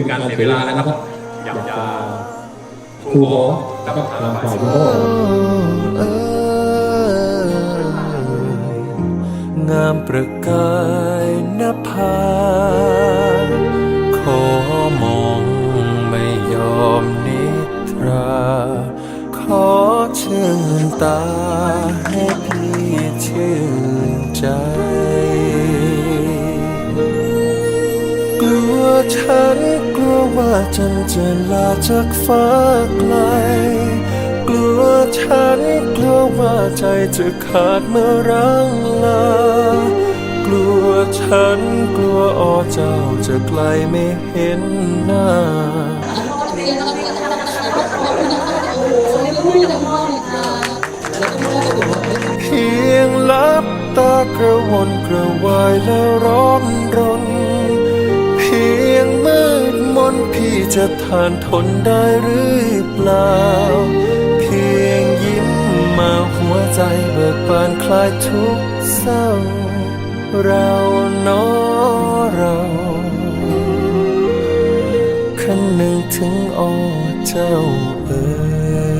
ไม่มีการเสียเวลาแล้วนะครับอยากจะครูโบแล้วก็ลำปล่อยครูโบเองามประกายนภาขอมองไม่ยอมนิทรา ขอชื่นตาให้พี่ชื่นใจกลัวฉันก ว่าจันจะลาจากฟ้าไกล กลัวฉันกลัวว่าใจจะขาดเมื่อรังลา กลัวฉันกลัวอ๋อเจ้าจะไกลไม่เห็นหน้าเพียงลับตากระวนกระวายและร้อนรน พี่จะทานทนได้หรือเปล่า เพียงยิ้มมาหัวใจเบิกบานคลายทุกเศร้า เราเนอเราคันหนึ่งถึงอ้อเจ้าเอ๋ย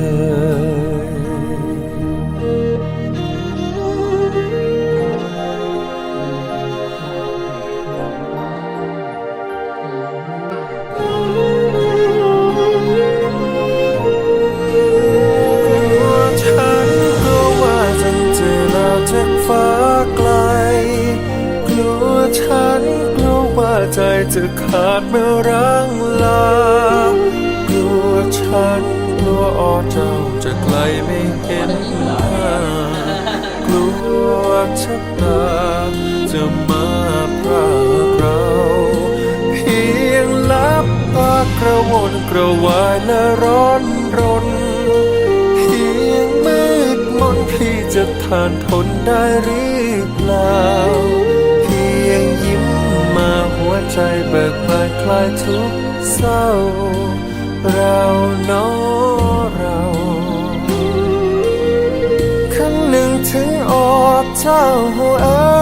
ใจจะขาดเมื่อรังลากลัวฉันกลัวออเจ้าจะไกลไม่เห็นหน้ากลัวชะตาจะมาพรากเราเพียงลับตากระวนกระวายและร้อนรนเพียงมืดมนพี่จะทานทนได้หรือเปล่า วใจเบิกบานคลายทุกเศร้า เราเนอเราครั้งหนึ่งถึงอดเจ้าเอ๋